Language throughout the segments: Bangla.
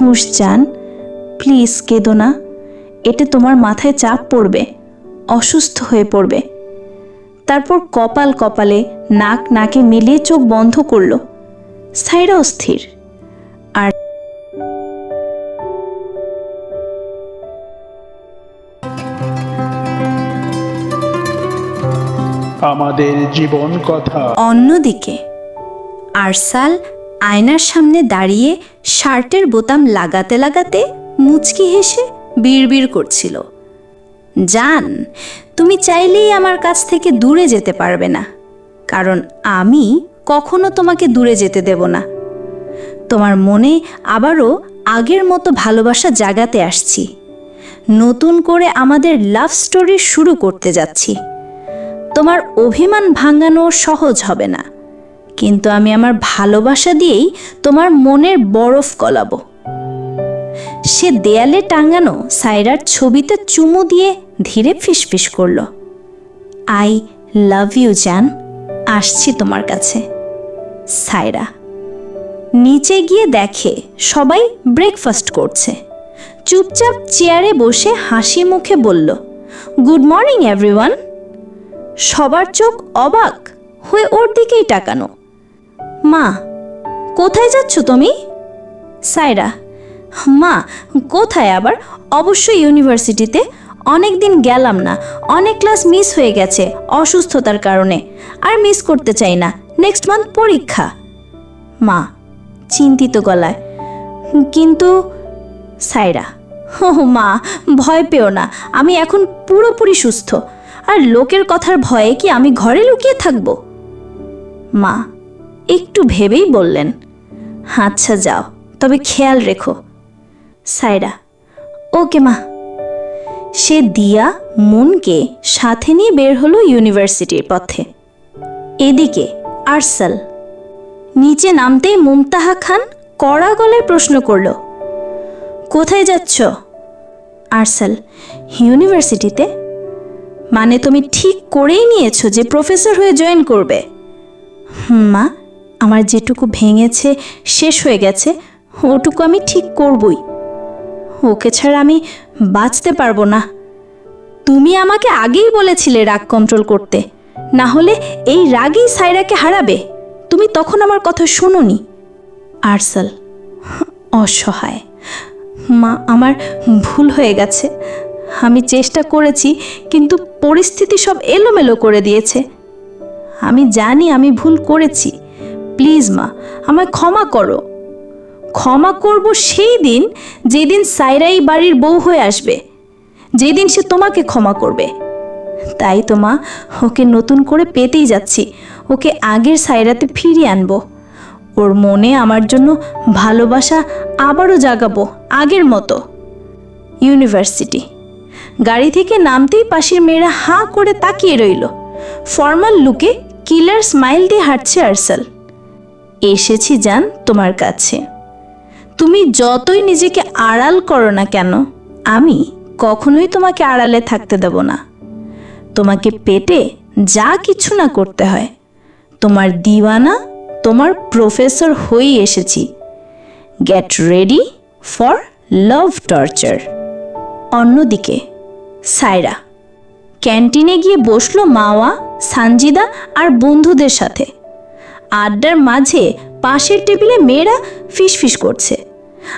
হুঁশ যান। প্লিজ কেঁদো না। এতে তোমার মাথায় চাপ পড়বে অসুস্থ হয়ে পড়বে। তারপর কপাল কপালে নাক নাকে মিলিয়ে চোখ বন্ধ করল। সাইরা অস্থির। আর আমাদের জীবন কথা। অন্যদিকে আরসাল আয়নার সামনে দাঁড়িয়ে শার্টের বোতাম লাগাতে লাগাতে মুচকি হেসে বিড়বিড় করছিল। জান, তুমি চাইলেই আমার কাছ থেকে দূরে যেতে পারবে না, কারণ আমি কখনো তোমাকে দূরে যেতে দেব না। তোমার মনে আবারও আগের মতো ভালোবাসা জাগাতে আসছি। নতুন করে আমাদের লাভ স্টোরি শুরু করতে যাচ্ছি। তোমার অভিমান ভাঙানো সহজ হবে না। কিন্তু আমি আমার ভালোবাসা দিয়েই তোমার মনের বরফ গলাবো। সে দেয়ালে টাঙানো সাইরার ছবিতে চুমু দিয়ে ধীরে ফিসফিস করল। আই লাভ ইউ, জান। আসছি তোমার কাছে। সাইরা নিচে গিয়ে দেখে সবাই ব্রেকফাস্ট করছে। চুপচাপ চেয়ারে বসে হাসি মুখে বলল, গুড মর্নিং, এভরিওয়ান। সবার চোখ অবাক হয়ে ওর দিকেই তাকানো। মা, কোথায় যাচ্ছ তুমি? সাইরা মা, কোথায় আবার? অবশ্যই ইউনিভার্সিটিতে অনেক দিন গেলাম না। অনেক ক্লাস মিস হয়ে গেছে অসুস্থতার কারণে। আর মিস করতে চাই না। নেক্সট মান্থ পরীক্ষা। মা, চিন্তিত গলায়। কিন্তু সাইরা ও মা, ভয় পেও না। আমি এখন পুরোপুরি সুস্থ। আর লোকের কথার ভয়ে কি আমি ঘরে লুকিয়ে থাকব? মা একটু ভেবেই বললেন আচ্ছা যাও, তবে খেয়াল রেখো। সাইরা ওকে মা। সে দিয়া মনকে সাথে নিয়ে বের হলো ইউনিভার্সিটির পথে। এদিকে আরসাল নিচে নামতেই মুমতাহা খান কড়া গলায় প্রশ্ন করল, কোথায় যাচ্ছ? আরসাল, ইউনিভার্সিটিতে? মানে তুমি ঠিক করেই নিয়েছো যে প্রফেসর হয়ে জয়েন করবে? মা। আমার যেটুকু ভেঙেছে শেষ হয়ে গেছে, ওটুকু আমি ঠিক করবই। ওকে ছাড়া আমি বাঁচতে পারব না। তুমি আমাকে আগেই বলেছিলে রাগ কন্ট্রোল করতে। না হলে এই রাগই সাইরাকে হারাবে। তুমি তখন আমার কথা শোনোনি। আরসাল, অসহায়। মা, আমার ভুল হয়ে গেছে। আমি চেষ্টা করেছি, কিন্তু পরিস্থিতি সব এলোমেলো করে দিয়েছে। আমি জানি আমি ভুল করেছি। প্লিজ মা, আমায় ক্ষমা করো। ক্ষমা করব সেই দিন যেদিন সাইরাই বাড়ির বউ হয়ে আসবে, যেদিন সে তোমাকে ক্ষমা করবে। তাই তো মা, ওকে নতুন করে পেতেই যাচ্ছি, ওকে আগের সাইরাতে ফিরিয়ে আনব। ওর মনে আমার জন্য ভালোবাসা আবারও জাগাবো, আগের মতো। ইউনিভার্সিটি। গাড়ি থেকে নামতেই পাশের মেয়েরা হাঁ করে তাকিয়ে রইল। ফর্মাল লুকে কিলার স্মাইল দিয়ে হাঁটছে আরসাল। এসেছি জান তোমার কাছে। তুমি যতই নিজেকে আড়াল করো না কেন, আমি কখনোই তোমাকে আড়ালে থাকতে দেব না। তোমাকে পেটে যা কিছু না করতে হয়, তোমার দিওয়ানা, তোমার প্রফেসর হয়েই এসেছি। Get ready for love torture অন্যদিকে সাইরা ক্যান্টিনে গিয়ে বসল মাওয়া, সানজিদা আর বন্ধুদের সাথে। আড্ডার মাঝে পাশের টেবিলে মেয়েরা ফিসফিস করছে।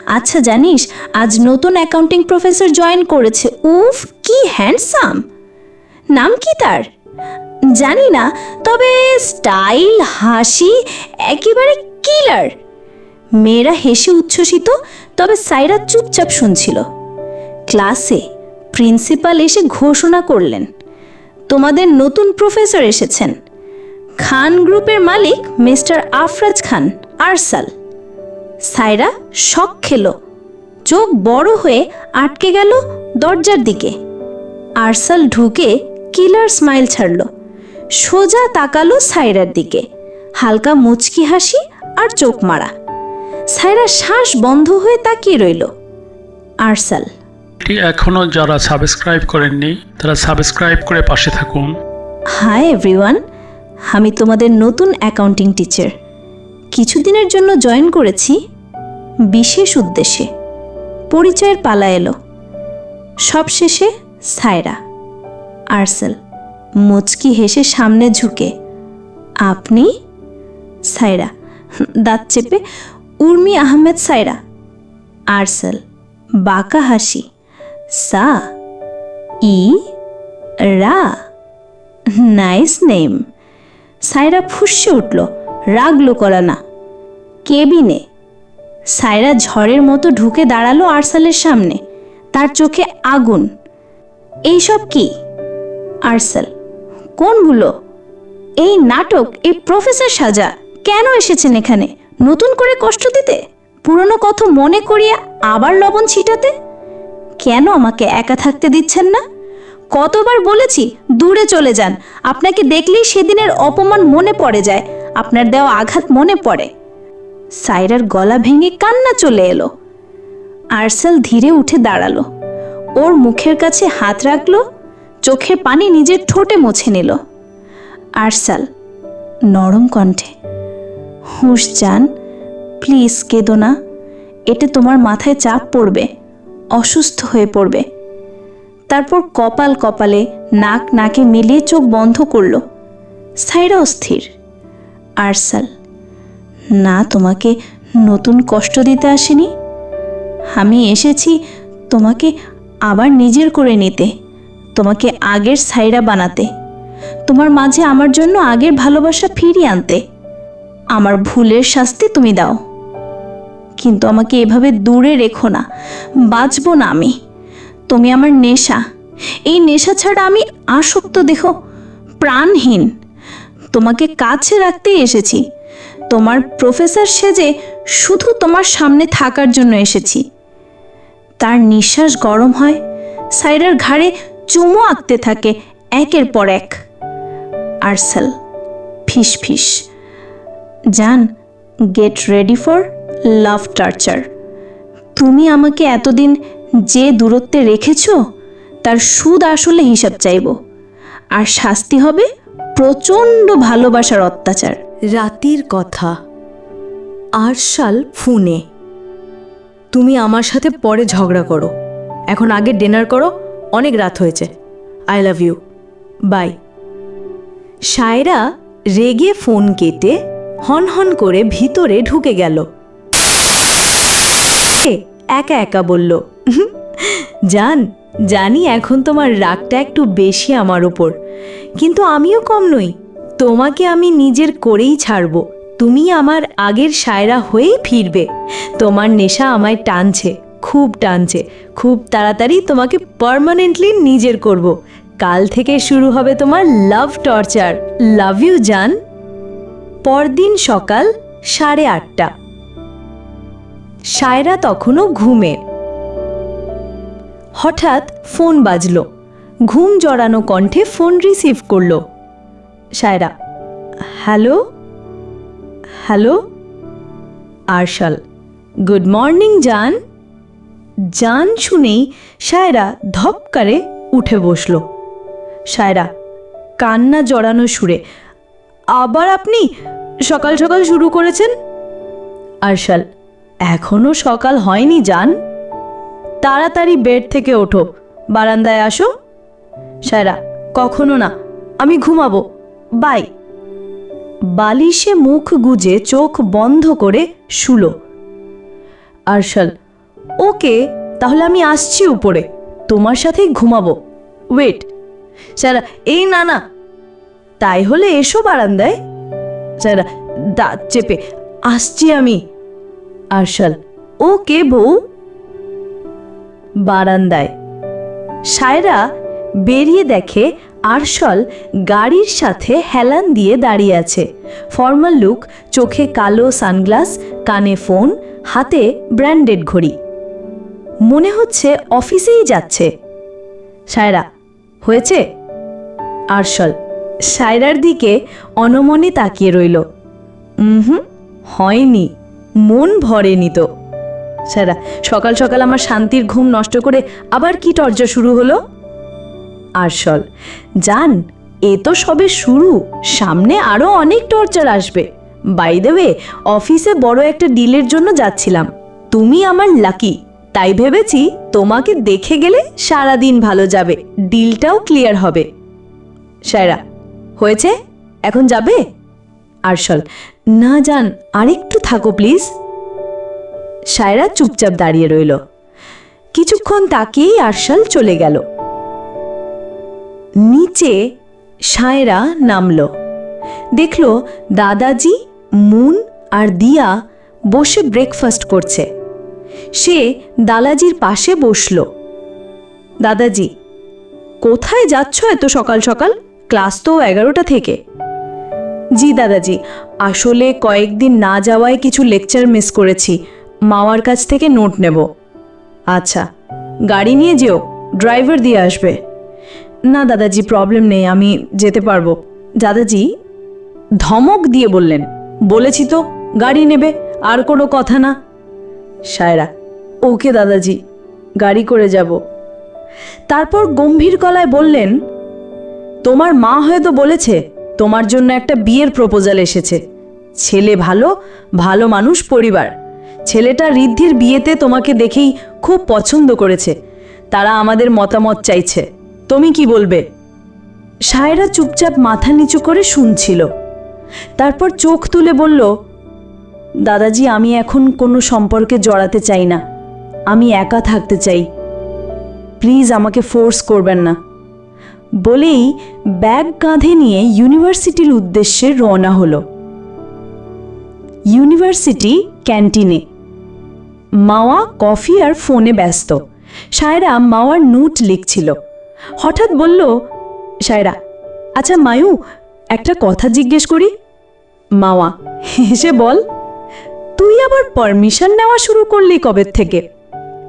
আচ্ছা জানিস, আজ নতুন অ্যাকাউন্টিং প্রফেসর জয়েন করেছে। উফ, কি হ্যান্ডসাম নাম কি তার? জানি না, তবে স্টাইল হাসি, একেবারে কিলার মেয়েরা হেসে উচ্ছ্বসিত, তবে সাইরা চুপচাপ শুনছিল। ক্লাসে প্রিন্সিপাল এসে ঘোষণা করলেন, তোমাদের নতুন প্রফেসর এসেছেন। খান গ্রুপের মালিক মিস্টার আফরাজ খান আরসাল। সাইরা শখ খেল। চোখ বড় হয়ে আটকে গেল দরজার দিকে। আরসাল ঢুকে কিলার স্মাইল ছাড়ল। সোজা তাকালো সাইরার দিকে। হালকা মুচকি হাসি আর চোখ মারা। সাইরা শ্বাস বন্ধ হয়ে তাকিয়ে রইল। আরসাল। এখনও যারা সাবস্ক্রাইব করেননি তারা সাবস্ক্রাইব করে পাশে থাকুন। Hi everyone. আমি তোমাদের নতুন অ্যাকাউন্টিং টিচার। কিছুদিনের জন্য জয়েন করেছি। বিশেষ উদ্দেশ্যে। পরিচয়ের পালা এলো। সবশেষে সায়রা। আরসেল। মুচকি হেসে সামনে ঝুঁকে। আপনি? সায়রা। দাঁত চেপে, উর্মি আহমেদ সায়রা। আরসেল। বাঁকা হাসি। সা। ই। রা। Nice name. সায়রা ফুসছে উঠল, রাগলো করা না কেবিনে। সায়রা ঝড়ের মতো ঢুকে দাঁড়াল আরসালের সামনে। তার চোখে আগুন। এইসব কি? আরসাল কোনগুলো এই নাটক, এই প্রফেসর সাজা, কেন এসেছেন এখানে? নতুন করে কষ্ট দিতে? পুরনো কথা মনে করিয়ে আবার লবণ ছিটাতে? কেন আমাকে একা থাকতে দিচ্ছেন না? কতবার বলেছি, দূরে চলে যান। আপনাকে দেখলেই সেদিনের অপমান মনে পড়ে যায়, আপনার দেওয়া আঘাত মনে পড়ে। সাইরার গলা ভেঙে কান্না চলে এলো। আরসেল ধীরে উঠে দাঁড়াল। ওর মুখের কাছে হাত রাখল চোখের পানি নিজের ঠোঁটে মুছে নিল। আরসাল, নরম কণ্ঠে, হুঁশ যান প্লিজ কেঁদো না। এতে তোমার মাথায় চাপ পড়বে, অসুস্থ হয়ে পড়বে। তারপর কপাল কপালে, নাক নাকে মিলিয়ে চোখ বন্ধ করল। সাইরা অস্থির। আরসাল, না, তোমাকে নতুন কষ্ট দিতে আসেনি। আমি এসেছি তোমাকে আবার নিজের করে নিতে, তোমাকে আগের সাইরা বানাতে, তোমার মাঝে আমার জন্য আগের ভালোবাসা ফিরিয়ে আনতে। আমার ভুলের শাস্তি তুমি দাও। কিন্তু আমাকে এভাবে দূরে রেখো না, বাঁচবো না আমি। তুমি আমার নেশা। এই নেশা ছাড়া আমি আসক্ত দেখো প্রাণহীন। তোমাকে কাছে রাখতেই এসেছি। তোমার প্রফেসর সেজে শুধু তোমার সামনে থাকার জন্য এসেছি। তার নিঃশ্বাস গরম হয়, সাইরার ঘাড়ে চুমো আঁকতে থাকে একের পর এক। আরসেল, ফিস ফিস। জান, get ready for love torture. তুমি আমাকে এতদিন যে দূরত্বে রেখেছ, তার সুদ আসলে হিসাব চাইব। আর শাস্তি হবে প্রচণ্ড ভালোবাসার অত্যাচার। রাতির কথা। আরশাল ফোনে। তুমি আমার সাথে পরে ঝগড়া করো। এখন আগে ডিনার করো, অনেক রাত হয়েছে। I love you. Bye. Saira রেগে ফোন কেটে হন হন করে ভিতরে ঢুকে গেল। একা একা বলল জান, জানি এখন তোমার রাগটা একটু বেশি আমার ওপর, কিন্তু আমিও কম নই। তোমাকে আমি নিজের করেই ছাড়ব। তুমি আমার আগের সায়রা হয়েই ফিরবে। তোমার নেশা আমায় টানছে, খুব টানছে। খুব তাড়াতাড়ি তোমাকে পার্মানেন্টলি নিজের করব। কাল থেকে শুরু হবে তোমার লাভ টর্চার লাভ ইউ জান। পরদিন সকাল সাড়ে আটটা। সায়রা তখনও ঘুমে। হঠাৎ ফোন বাজলো। ঘুম জড়ানো কণ্ঠে ফোন রিসিভ করল। Saira, hello? Hello? Arshal, good morning, জান। জান শুনেই সায়রা ধপকারে উঠে বসল। সায়রা, কান্না জড়ানো সুরে, আবার আপনি সকাল সকাল শুরু করেছেন? আরশাল, এখনও সকাল হয়নি, জান। তাড়াতাড়ি বেড থেকে ওঠো। বারান্দায় আসো। সায়রা, কখনো না। আমি ঘুমাবো। বাই। বালিশে মুখ গুজে চোখ বন্ধ করে শুলো। আরশাল, ওকে, তাহলে আমি আসছি উপরে। তোমার সাথেই ঘুমাবো। ওয়েট। সারা এই না না। তাই হলে এসো বারান্দায়। সারা দাঁত চেপে, আসছি আমি। আরশাল, ওকে বউ? বারান্দায়। সায়রা বেরিয়ে দেখে আরশল গাড়ির সাথে হেলান দিয়ে দাঁড়িয়ে আছে। ফর্মাল লুক, চোখে কালো সানগ্লাস, কানে ফোন, হাতে ব্র্যান্ডেড ঘড়ি। মনে হচ্ছে অফিসেই যাচ্ছে। সায়রা, হয়েছে? আরশল, সায়রার দিকে অনমনে তাকিয়ে রইল। হুম, হয়নি, মন ভরেনি তো। সারা সকাল সকাল আমার শান্তির ঘুম নষ্ট করে আবার কি টর্চা শুরু হলো? আরশল, জান, এ তো সবে শুরু। সামনে আরও অনেক টর্চার আসবে। বাই দ্য ওয়ে, অফিসে বড় একটা ডিলের জন্য যাচ্ছিলাম। তুমি আমার লাকি। তাই ভেবেছি তোমাকে দেখে গেলে সারাদিন ভালো যাবে। ডিলটাও ক্লিয়ার হবে। সায়রা, হয়েছে? এখন যাবে? আরশল, না যান আরেকটু থাকো প্লিজ। সায়রা চুপচাপ দাঁড়িয়ে রইল। কিছুক্ষণ তাকিয়েই আরশাল চলে গেল। নিচে সায়রা নামল। দেখল দাদাজি, মুন আর দিয়া বসে ব্রেকফাস্ট করছে। সে দালাজির পাশে বসল। দাদাজি, কোথায় যাচ্ছ এত সকাল সকাল? ক্লাস তো এগারোটা থেকে। জি দাদাজি, আসলে কয়েকদিন না যাওয়ায় কিছু লেকচার মিস করেছি। মামার কাছ থেকে নোট নেব। আচ্ছা গাড়ি নিয়ে যেও, ড্রাইভার দিয়ে আসবে। না দাদাজি, প্রবলেম নেই, আমি যেতে পারব। দাদাজি ধমক দিয়ে বললেন, বলেছি তো, গাড়ি নেবে, আর কোনো কথা না। সায়রা, ওকে দাদাজি, গাড়ি করে যাব। তারপর গম্ভীর গলায় বললেন, তোমার মা হয়তো বলেছে, তোমার জন্য একটা বিয়ের প্রপোজাল এসেছে। ছেলে ভালো ভালো মানুষ পরিবার। ছেলেটা ঋদ্ধির বিয়েতে তোমাকে দেখেই খুব পছন্দ করেছে। তারা আমাদের মতামত চাইছে। তুমি কি বলবে? সায়রা চুপচাপ মাথা নিচু করে শুনছিল। তারপর চোখ তুলে বলল, দাদাজি, আমি এখন কোনো সম্পর্কে জড়াতে চাই না। আমি একা থাকতে চাই। প্লিজ আমাকে ফোর্স করবেন না। বলেই ব্যাগ কাঁধে নিয়ে ইউনিভার্সিটির উদ্দেশ্যে রওনা হলো। ইউনিভার্সিটি ক্যান্টিনে। মাওয়া কফি আর ফোনে ব্যস্ত। সায়রা মাওয়ার নোট লিখছিল। হঠাৎ বলল, সায়রা আচ্ছা মায়ু, একটা কথা জিজ্ঞেস করি? মাওয়া হেসে বল, তুই আবার পারমিশন নেওয়া শুরু করলি কবে থেকে?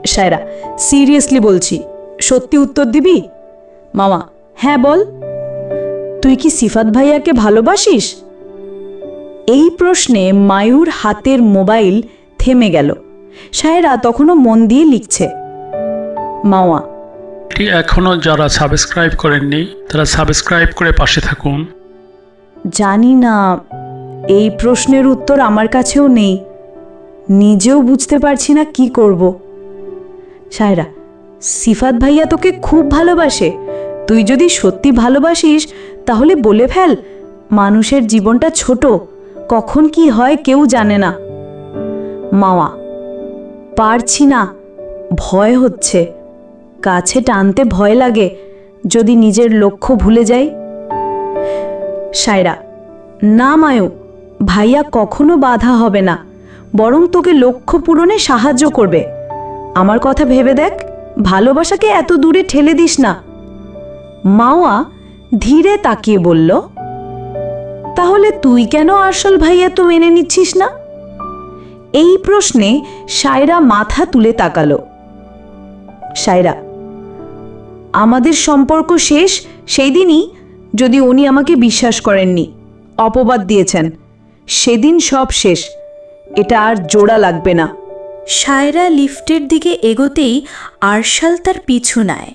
সায়রা সিরিয়াসলি বলছি, সত্যি উত্তর দিবি? মামা হ্যাঁ বল। তুই কি সিফাত ভাইয়াকে ভালোবাসিস? এই প্রশ্নে মায়ুর হাতের মোবাইল থেমে গেল। সায়রা তখনও মন দিয়ে লিখছে। মাওয়া। এখনও যারা সাবস্ক্রাইব করেননি তারা সাবস্ক্রাইব করে পাশে থাকুন। জানি না এই প্রশ্নের উত্তর আমার কাছেও নেই। নিজেও বুঝতে পারছি না কি করব। সায়রা সিফাত ভাইয়া তোকে খুব ভালোবাসে। তুই যদি সত্যি ভালোবাসিস তাহলে বলে ফেল মানুষের জীবনটা ছোট। কখন কি হয় কেউ জানে না। মাওয়া। পারছি না। ভয় হচ্ছে। কাছে টানতে ভয় লাগে, যদি নিজের লক্ষ্য ভুলে যাই। সায়রা, না মায়ু, ভাইয়া কখনো বাধা হবে না, বরং তোকে লক্ষ্য পূরণে সাহায্য করবে। আমার কথা ভেবে দেখ, ভালোবাসাকে এত দূরে ঠেলে দিস না। মাওয়া ধীরে তাকিয়ে বলল, তাহলে তুই কেন আসল ভাইয়া তো মেনে নিচ্ছিস না? এই প্রশ্নে সায়রা মাথা তুলে তাকালো। সায়রা, আমাদের সম্পর্ক শেষ সেই দিনই যদি উনি আমাকে বিশ্বাস করেননি, অপবাদ দিয়েছেন, সেদিন সব শেষ, এটা আর জোড়া লাগবে না। সায়রা লিফটের দিকে এগোতেই আরশাল তার পিছু নেয়।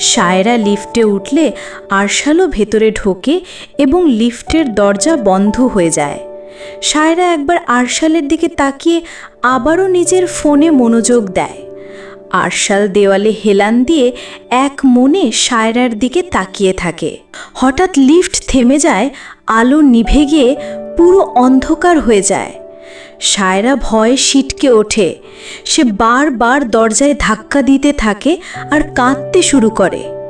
সায়রা লিফটে উঠলে আরশালও ভেতরে ঢোকে এবং লিফটের দরজা বন্ধ হয়ে যায়। সায়রা একবার আরশালের দিকে তাকিয়ে আবারও নিজের ফোনে মনোযোগ দেয়। আরশাল দেওয়ালে হেলান দিয়ে এক মনে সায়রার দিকে তাকিয়ে থাকে। হঠাৎ লিফট থেমে যায়, আলো নিভে গিয়ে পুরো অন্ধকার হয়ে যায়। সায়রা ভয়ে সিটকে ওঠে। সে বারবার দরজায় ধাক্কা দিতে থাকে আর কাঁদতে শুরু করে।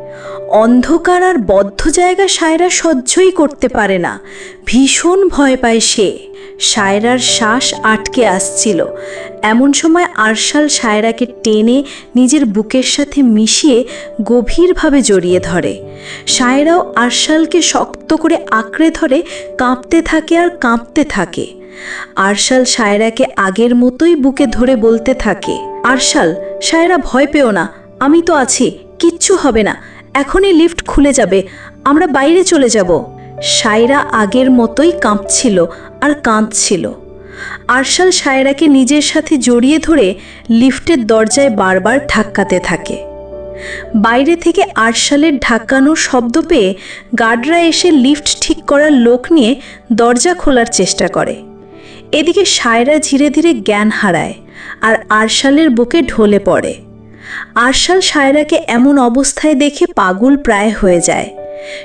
অন্ধকার আর বদ্ধ জায়গা সায়রা সহ্যই করতে পারে না। ভীষণ ভয় পায় সে। সায়রার শ্বাস আটকে আসছিল। এমন সময় আরশাল সায়রাকে টেনে নিজের বুকের সাথে মিশিয়ে গভীরভাবে জড়িয়ে ধরে। সায়রাও আরশালকে শক্ত করে আঁকড়ে ধরে কাঁপতে থাকে আর কাঁপতে থাকে। আরশাল সায়রাকে আগের মতোই বুকে ধরে বলতে থাকে, আরশাল, সায়রা ভয় পেও না, আমি তো আছি, কিচ্ছু হবে না। এখনই লিফট খুলে যাবে, আমরা বাইরে চলে যাব। সায়রা আগের মতোই কাঁপছিল আর কাঁদছিল। আরশাল সায়রাকে নিজের সাথে জড়িয়ে ধরে লিফটের দরজায় বারবার ধাক্কাতে থাকে। বাইরে থেকে আরশালের ধাক্কানোর শব্দ পেয়ে গার্ডরা এসে লিফট ঠিক করার লোক নিয়ে দরজা খোলার চেষ্টা করে। এদিকে সায়রা ধীরে ধীরে জ্ঞান হারায় আর আরশালের বুকে ঢলে পড়ে। আরশাল সায়রাকে এমন অবস্থায় দেখে পাগল প্রায় হয়ে যায়।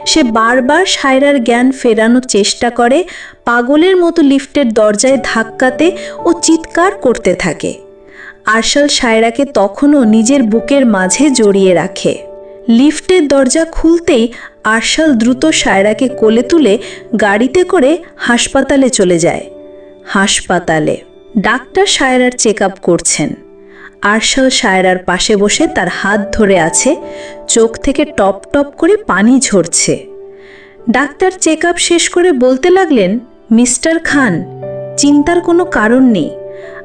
সে বারবার সায়রার জ্ঞান ফেরানোর চেষ্টা করে, পাগলের মতো লিফটের দরজায় ধাক্কাতে ও চিৎকার করতে থাকে। আরশাল সায়রাকে তখনও নিজের বুকের মাঝে জড়িয়ে রাখে। লিফটের দরজা খুলতেই আরশাল দ্রুত সায়রাকে কোলে তুলে গাড়িতে করে হাসপাতালে চলে যায়। হাসপাতালে। ডাক্তার সায়রার চেক করছেন। আরশাল সায়রার পাশে বসে তার হাত ধরে আছে, চোখ থেকে টপ টপ করে পানি ঝরছে। ডাক্তার চেক আপ শেষ করে বলতে লাগলেন, মিস্টার খান, চিন্তার কোনো কারণ নেই।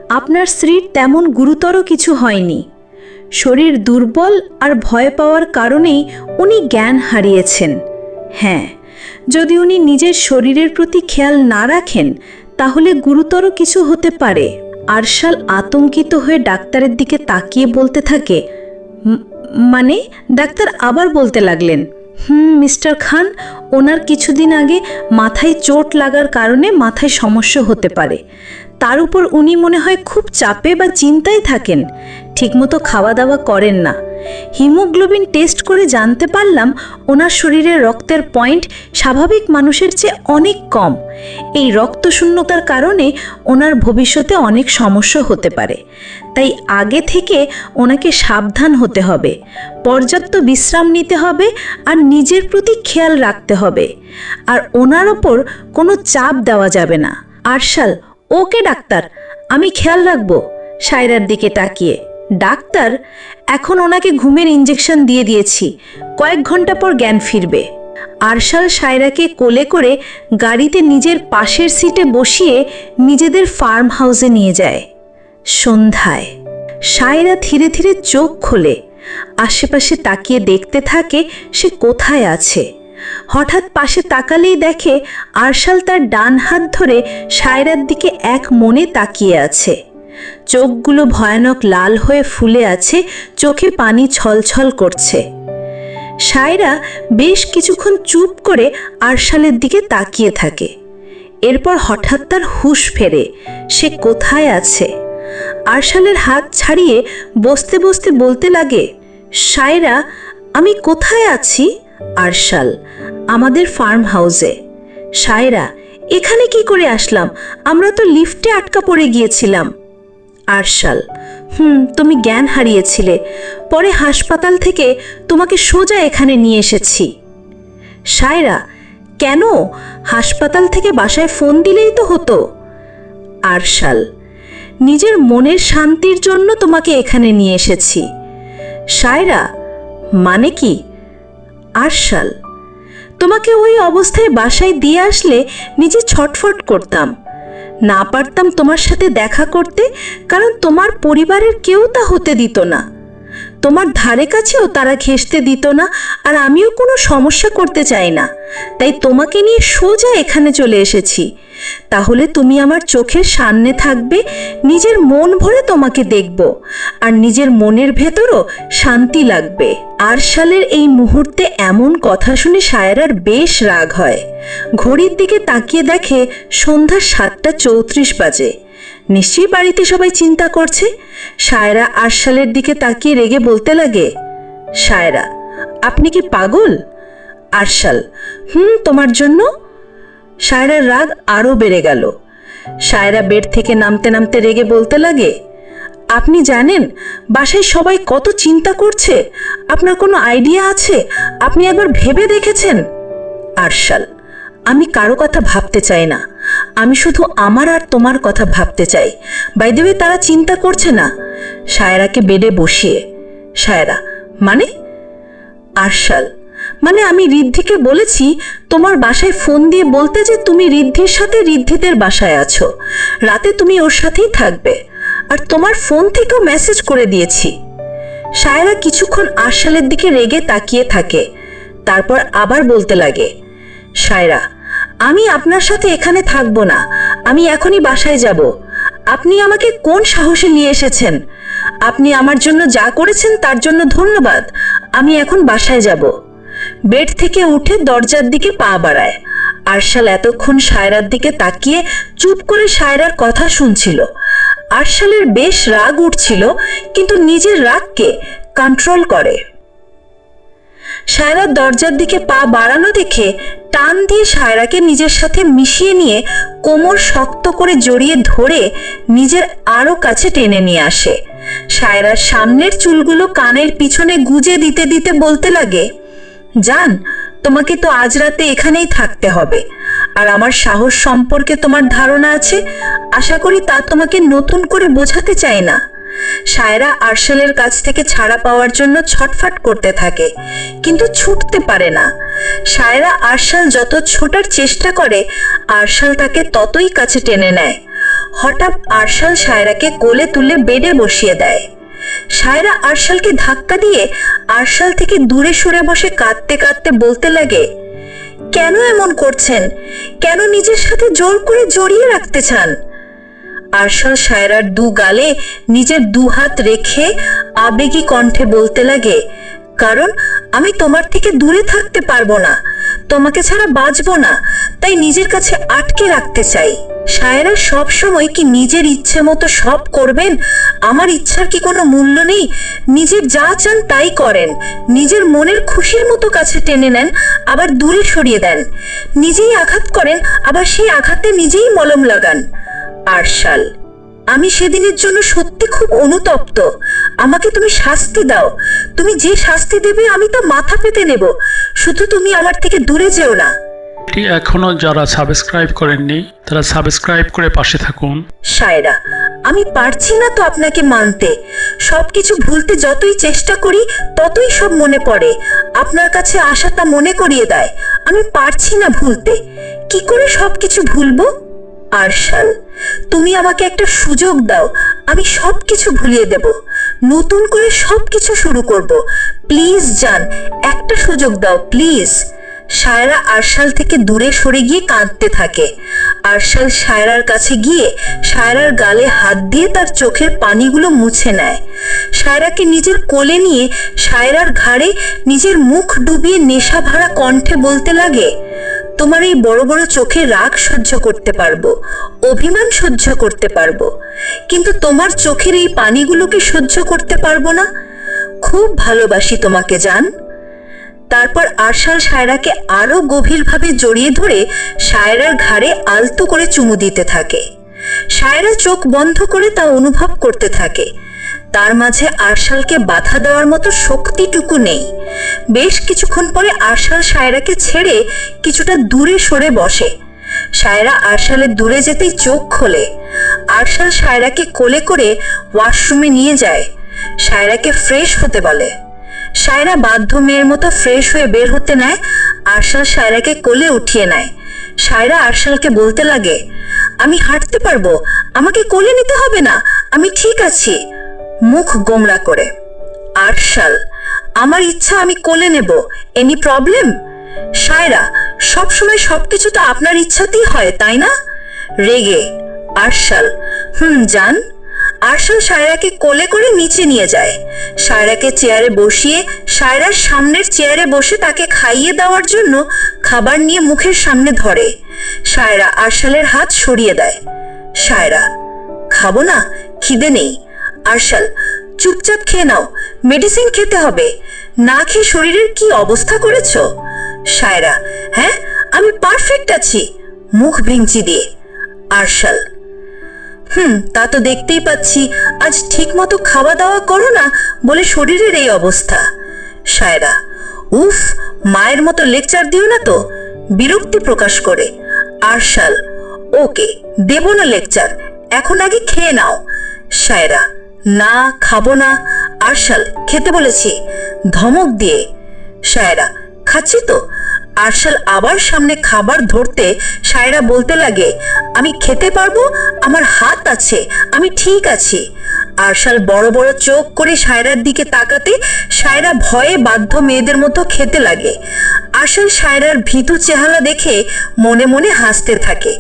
আপনার স্ত্রীর তেমন গুরুতর কিছু হয়নি। শরীর দুর্বল আর ভয় পাওয়ার কারণেই উনি জ্ঞান হারিয়েছেন। হ্যাঁ যদি উনি নিজের শরীরের প্রতি খেয়াল না রাখেন, তাহলে গুরুতর কিছু হতে পারে। আরশাল আতঙ্কিত হয়ে ডাক্তারের দিকে তাকিয়ে বলতে থাকে মানে ডাক্তার আবার বলতে লাগলেন, হুম, মিস্টার খান, ওনার কিছুদিন আগে মাথায় চোট লাগার কারণে মাথায় সমস্যা হতে পারে। তার উপর উনি মনে হয় খুব চাপে বা চিন্তায় থাকেন। ঠিকমতো খাওয়া দাওয়া করেন না। হিমোগ্লোবিন টেস্ট করে জানতে পারলাম, ওনার শরীরে রক্তের পয়েন্ট স্বাভাবিক মানুষের চেয়ে অনেক কম। এই রক্তশূন্যতার কারণে ওনার ভবিষ্যতে অনেক সমস্যা হতে পারে। তাই আগে থেকে ওনাকে সাবধান হতে হবে। পর্যাপ্ত বিশ্রাম নিতে হবে আর নিজের প্রতি খেয়াল রাখতে হবে। আর ওনার ওপর কোনো চাপ দেওয়া যাবে না। আরশাল ওকে ডাক্তার, আমি খেয়াল রাখব। সায়রার দিকে তাকিয়ে। ডাক্তার, এখন ওনাকে ঘুমের ইঞ্জেকশন দিয়ে দিয়েছি। কয়েক ঘণ্টা পর জ্ঞান ফিরবে। আরশাল সায়রাকে কোলে করে গাড়িতে নিজের পাশের সিটে বসিয়ে নিজেদের ফার্ম হাউসে নিয়ে যায়। সন্ধ্যায়। সায়রা ধীরে ধীরে চোখ খোলে। আশেপাশে তাকিয়ে দেখতে থাকে সে কোথায় আছে। হঠাৎ পাশে তাকালেই দেখে আরশাল তার ডান হাত ধরে সায়রার দিকে এক মনে তাকিয়ে আছে। চোখগুলো ভয়ানক লাল হয়ে ফুলে আছে, চোখে পানি ছলছল করছে। সায়রা বেশ কিছুক্ষণ চুপ করে আরশালের দিকে তাকিয়ে থাকে। এরপর হঠাৎ তার হুঁশ ফেরে, সে কোথায় আছে? আরশালের হাত ছাড়িয়ে বসতে বসতে বলতে লাগে, সায়রা, আমি কোথায় আছি? আরশাল, আমাদের ফার্ম হাউসে সায়রা, এখানে কি করে আসলাম? আমরা তো লিফটে আটকা পড়ে গিয়েছিলাম। আরশাল, হুম, তুমি জ্ঞান হারিয়েছিলে। পরে হাসপাতাল থেকে তোমাকে সোজা এখানে নিয়ে এসেছি। সায়রা, কেন? হাসপাতাল থেকে বাসায় ফোন দিলেই তো হতো। আরশাল, নিজের মনের শান্তির জন্য তোমাকে এখানে নিয়ে এসেছি। সায়রা মানে কি? আরশাল। তোমাকে ওই অবস্থায় বাসায় দিয়ে আসলে নিজে ছটফট করতাম। না পারতাম তোমার সাথে দেখা করতে, কারণ তোমার পরিবারের কেউ তা হতে দিত না। তোমার ধারে কাছেও তারা ঘেঁষতে দিত না, আর আমিও কোনো সমস্যা করতে চাই না। তাই তোমাকে নিয়ে সোজা এখানে চলে এসেছি। তাহলে তুমি আমার চোখের সামনে থাকবে, নিজের মন ভরে তোমাকে দেখব, আর নিজের মনের ভেতরও শান্তি লাগবে। আরশালের এই মুহূর্তে এমন কথা শুনে সায়রার বেশ রাগ হয়। ঘড়ির দিকে তাকিয়ে দেখে সন্ধ্যা সাতটা চৌত্রিশ বাজে। নিশ্চয়ই বাড়িতে সবাই চিন্তা করছে। সায়রা আরশালের দিকে তাকিয়ে রেগে বলতে লাগে, সায়রা, আপনি কি পাগল? আরশাল, হুম, তোমার জন্য? সায়রার রাগ আরও বেড়ে গেল। সায়রা বেড থেকে নামতে নামতে রেগে বলতে লাগে, আপনি জানেন, বাসায় সবাই কত চিন্তা করছে? আপনার কোনো আইডিয়া আছে? আপনি একবার ভেবে দেখেছেন? আরশাল, আমি কারও কথা ভাবতে চাই না। আমি শুধু আমার আর তোমার কথা ভাবতে চাই। বাইদেবে তারা চিন্তা করছে না। সায়রাকে বেডে বসিয়ে। সায়রা মানে? আরশাল মানে আমি ঋদ্ধিকে বলেছি, তোমার বাসায় ফোন দিয়ে বলতে যে তুমি ঋদ্ধির সাথে ঋদ্ধিদের বাসায় আছো। রাতে তুমি ওর সাথেই থাকবে। আর তোমার ফোন থেকেও মেসেজ করে দিয়েছি। সায়রা কিছুক্ষণ আরশালের দিকে রেগে তাকিয়ে থাকে। তারপর আবার বলতে লাগে, সায়রা আমি আপনার সাথে এখানে থাকব না। আমি এখনই বাসায় যাব। আপনি আমাকে কোন সাহসে নিয়ে এসেছেন? আপনি আমার জন্য যা করেছেন তার জন্য ধন্যবাদ। আমি এখন বাসায় যাব। বেড থেকে উঠে দরজার দিকে পা বাড়ায়। আরশাল এতক্ষণ সায়রার দিকে তাকিয়ে চুপ করে সায়রার কথা শুনছিল। আরশালের বেশ রাগ উঠছিল, কিন্তু নিজের রাগকে কন্ট্রোল করে। সায়রার দরজার দিকে পা বাড়ানো দেখে টান দিয়ে সায়রাকে নিজের সাথে মিশিয়ে নিয়ে কোমর শক্ত করে জড়িয়ে ধরে নিজের আরও কাছে টেনে নিয়ে আসে। সায়রার সামনের চুলগুলো কানের পিছনে গুজে দিতে দিতে বলতে লাগে, জান, তোমাকে তো আজ রাতে এখানেই থাকতে হবে। আর আমার সাহস সম্পর্কে তোমার ধারণা আছে? আশা করি তা তোমাকে নতুন করে বোঝাতে চাই না। সায়রা আরশালের কাছ থেকে ছাড়া পাওয়ার জন্য ছটফট করতে থাকে, কিন্তু ছুটতে পারে না। সায়রা আরশাল যত ছোটার চেষ্টা করে, আরশাল তাকে ততই কাছে টেনে নেয়। হঠাৎ আরশাল সায়রাকে কোলে তুলে বেডে বসিয়ে দেয়। সায়রা আরশালকে ধাক্কা দিয়ে আরশাল থেকে দূরে সরে বসে কাঁদতে কাঁদতে বলতে লাগে, কেন এমন করছেন? কেন নিজের সাথে জোর করে জড়িয়ে রাখতে চান? আরশাল সায়রার দু গালে নিজের দু হাত রেখে আবেগী কণ্ঠে বলতে লাগে, কারণ আমি তোমার থেকে দূরে থাকতে পারব না, তোমাকে ছাড়া বাঁচবো না, তাই নিজের কাছে আটকে রাখতে চাই। সায়রা সব সময় কি নিজের ইচ্ছে মতো সব করবেন? আমার ইচ্ছার কি কোনো মূল্য নেই? নিজের যা চান তাই করেন, নিজের মনের খুশির মতো কাছে টেনে নেন, আবার দূরে সরিয়ে দেন। নিজেই আঘাত করেন, আবার সেই আঘাতে নিজেই মলম লাগান। আরশাল আমি সেদিনের জন্য সত্যি খুব অনুতপ্ত। আমাকে তুমি শাস্তি দাও। তুমি যে শাস্তি দেবে আমি তা মাথা পেতে নেব। শুধু তুমি আমার থেকে দূরে যেও না। এটি এখনও যারা সাবস্ক্রাইব করেননি তারা সাবস্ক্রাইব করে পাশে থাকুন। সায়রা আমি পারছি না তো আপনাকে মানতে। সবকিছু ভুলতে যতই চেষ্টা করি ততই সব মনে পড়ে। আপনার কাছে আসা তা মনে করিয়ে দেয়। আমি পারছি না ভুলতে। কি করে সবকিছু ভুলবো? আরশাল, তুমি আমাকে একটা সুযোগ দাও, আমি সবকিছু ভুলিয়ে দেব। নতুন করে সবকিছু শুরু করব। প্লিজ, জান, একটা সুযোগ দাও, প্লিজ। সায়রা আরশাল থেকে দূরে সরে গিয়ে কাঁদতে থাকে। আরশাল সায়রার কাছে গিয়ে সায়রার গালে হাত দিয়ে তার চোখের পানিগুলো মুছে নেয়। সায়রাকে নিজের কোলে নিয়ে সায়রার ঘাড়ে নিজের মুখ ডুবিয়ে নেশা ভরা কণ্ঠে বলতে লাগে তোমার এই বড় বড় চোখে রাগ সহ্য করতে পারব, অভিমান সহ্য করতে পারব, কিন্তু তোমার চোখের এই পানিগুলোকে সহ্য করতে পারব না? খুব ভালোবাসি তোমাকে, জান। তারপর আরশাল সায়রাকে আরও গভীরভাবে জড়িয়ে ধরে সায়রার ঘাড়ে আলতো করে চুমু দিতে থাকে। সায়রা চোখ বন্ধ করে তা অনুভব করতে থাকে। তার মাঝে আরশালকে বাধা দেওয়ার মতো শক্তিটুকু নেই। বেশ কিছুক্ষণ পরে আরশাল সায়রাকে ছেড়ে কিছুটা দূরে সরে বসে। সায়রা আরশালের দূরে যেতেই চোখ খোলে। আরশাল সায়রাকে কোলে করে ওয়াশরুমে নিয়ে যায়। সায়রাকে ফ্রেশ হতে বলে। সায়রা বাধ্য মেয়ের মতো ফ্রেশ হয়ে বের হতে নেয়। আরশাল সায়রাকে কোলে উঠিয়ে নেয়। সায়রা আরশালকে বলতে লাগে, আমি হাঁটতে পারব। আমাকে কোলে নিতে হবে না। আমি ঠিক আছি। মুখ গোমরা করে। আরশাল, আমার ইচ্ছা আমি কোলে নেব। Any problem? সায়রা, সবসময় সবকিছু তো আপনার ইচ্ছাতেই হয়, তাই না? রেগে, আরশাল, হুম জান আরশাল সায়রাকে কোলে করে নিচে নিয়ে যায়। সায়রাকে চেয়ারে বসিয়ে, সায়রার সামনের চেয়ারে বসে তাকে খাইয়ে দেওয়ার জন্য খাবার নিয়ে মুখের সামনে ধরে। সায়রা আরশালের হাত সরিয়ে দেয়। সায়রা, খাব না, খিদে নেই। আরশাল, চুপচাপ খেয়ে নাও মেডিসিন খেতে হবে। না খেয়ে শরীরের কি অবস্থা করেছ? সায়রা হ্যাঁ আমি পারফেক্ট আছি। মুখ ভেঙচি দিয়ে। আরশাল, হুম, তা তো দেখতেই পাচ্ছি। আজ ঠিক মতো খাওয়া দাওয়া করো না বলে শরীরের এই অবস্থা। সায়রা, উফ, মায়ের মতো লেকচার দিও না তো। বিরক্তি প্রকাশ করে। আরশাল, ওকে, দেব না লেকচার এখন আগে খেয়ে নাও। সায়রা না খাব না, আরশাল, খেতে বলেছি। ধমক দিয়ে। সায়রা, খাচ্ছি তো। আরশাল আবার সামনে খাবার ধরতে সায়রা বলতে লাগে, আমি খেতে পারব? আমার হাত আছে, আমি ঠিক আছি। আরশাল বড় বড় চোখ করে সায়রার দিকে তাকাতে সায়রা ভয়ে বাধ্য মেয়েদের মতো খেতে লাগে। আরশাল সায়রার ভীতু চেহারা দেখে মনে মনে হাসতে থাকে।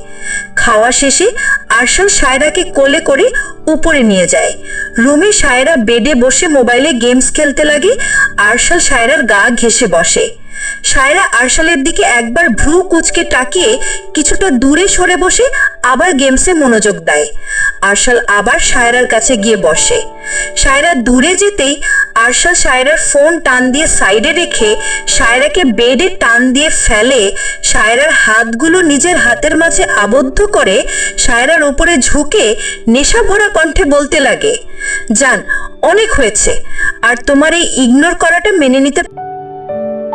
খাওয়া শেষে আরশাল সায়রাকে কোলে করে উপরে নিয়ে যায়। রুমে সায়রা বেডে বসে মোবাইলে গেমস খেলতে লাগে। আরশাল সায়রার গা ঘেসে বসে। সায়রা আরশালের দিকে একবার ভ্রু কুচকে তাকিয়ে কিছুটা দূরে সরে বসে আবার গেমসে মনোযোগ দেয়। আরশাল আবার সায়রার কাছে গিয়ে বসে। সায়রা দূরে যেতেই আরশাল সায়রার ফোন টান দিয়ে সাইডে রেখে সায়রাকে বেডে টান দিয়ে ফেলে সায়রার হাতগুলো নিজের হাতের মাঝে আবদ্ধ করে সায়রার উপরে ঝুঁকে নেশা ভরা কণ্ঠে বলতে লাগে, জান, অনেক হয়েছে, আর তোমার এই ইগনোর করাটা মেনে নিতে